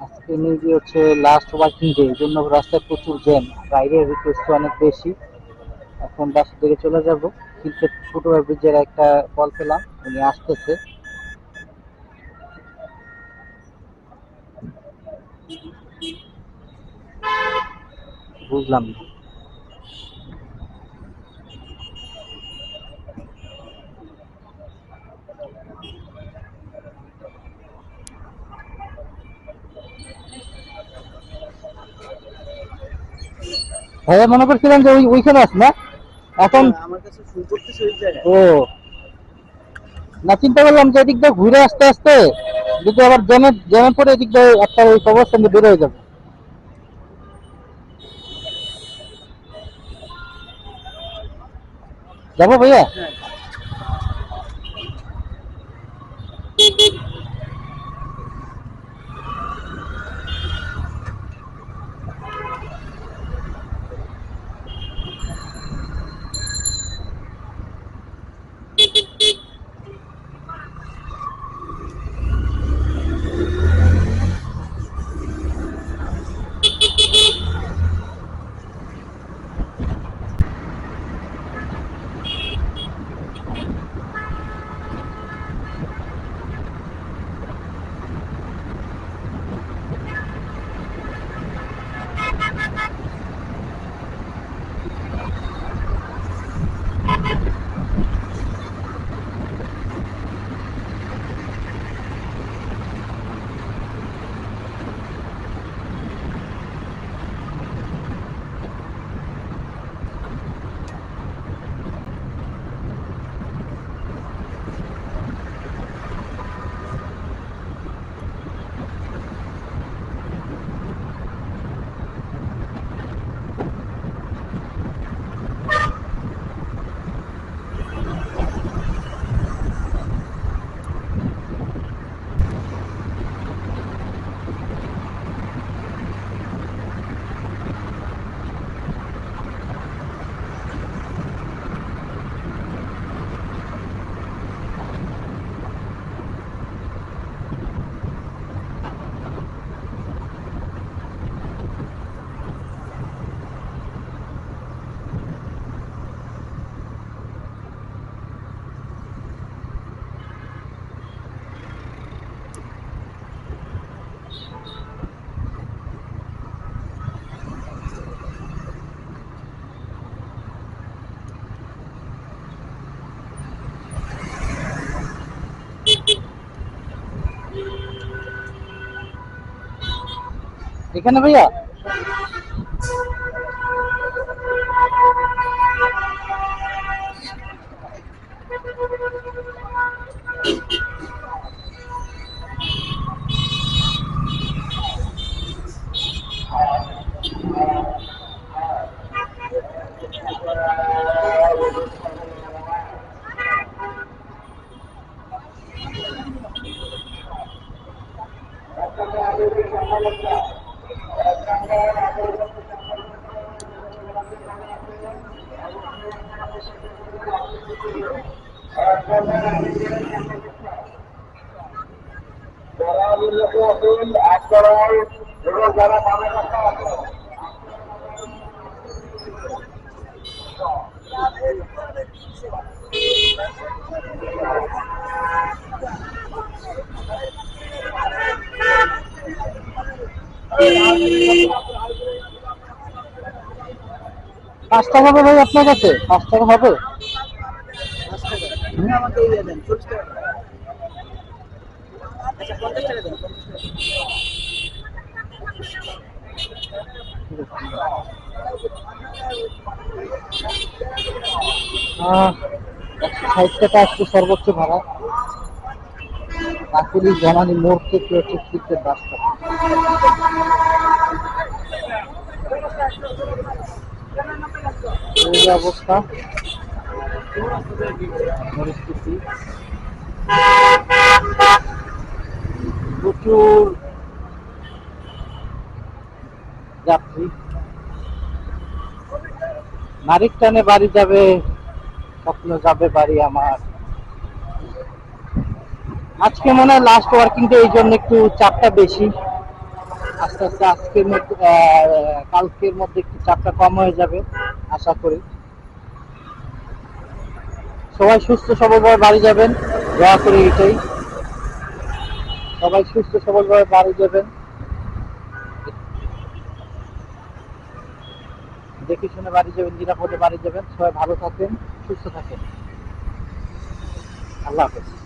আজকে মেবি হচ্ছে last working day এই জন্য রাস্তায় প্রচুর জ্যাম বাইরের রিকোয়েস্ট অনেক বেশি। এখন বাসা থেকে চলে যাব। কিন্তু ফুটওভার ব্রিজের একটা কল পেলাম, উনি আসতেছে। বুঝলাম না। ভাইয়া মনে করছিলাম যে ওই ওইখানে আছে না? এখন আমার কাছে ফোন করতেছে ওই জায়গায়। ও। না চিন্তা করলাম যে এদিক দিয়ে ঘুরে আসতে আসতে যদি আবার জ্যামে জ্যামে পরে এদিক দিয়ে একটা ওই খবর সঙ্গে বের হয়ে যাবে। যাব ভাইয়া? এখানে ভাইয়া? পাঁচ টাকা হবে ভাই আপনার কাছে? পাঁচ টাকা হবে? আমাকে ইয়ে দেন চল্লিশ টাকা। সর্বোচ্চ ভাড়া। কাকুলি জামানি মোড় থেকে হচ্ছে বাসটা এই অবস্থা। পরিস্থিতি প্রচুর যাত্রী। নারীর টানে বাড়ি যাবে, স্বপ্ন যাবে বাড়ি আমার। আজকে মনে হয় লাস্ট ওয়ার্কিং ডে এই জন্য একটু চাপটা বেশি। আস্তে আস্তে আজকের মধ্যে কালকের মধ্যে একটু চাপটা কম হয়ে যাবে, আশা করি। সবাই সুস্থ সবলভাবে বাড়ি যাবেন। দয়া করি এটাই। সবাই সুস্থ সবল ভাবে বাড়ি যাবেন। দেখে শুনে বাড়ি যাবেন, নিরাপদে বাড়ি যাবেন। সবাই ভালো থাকেন, সুস্থ থাকেন। আল্লাহ হাফেজ।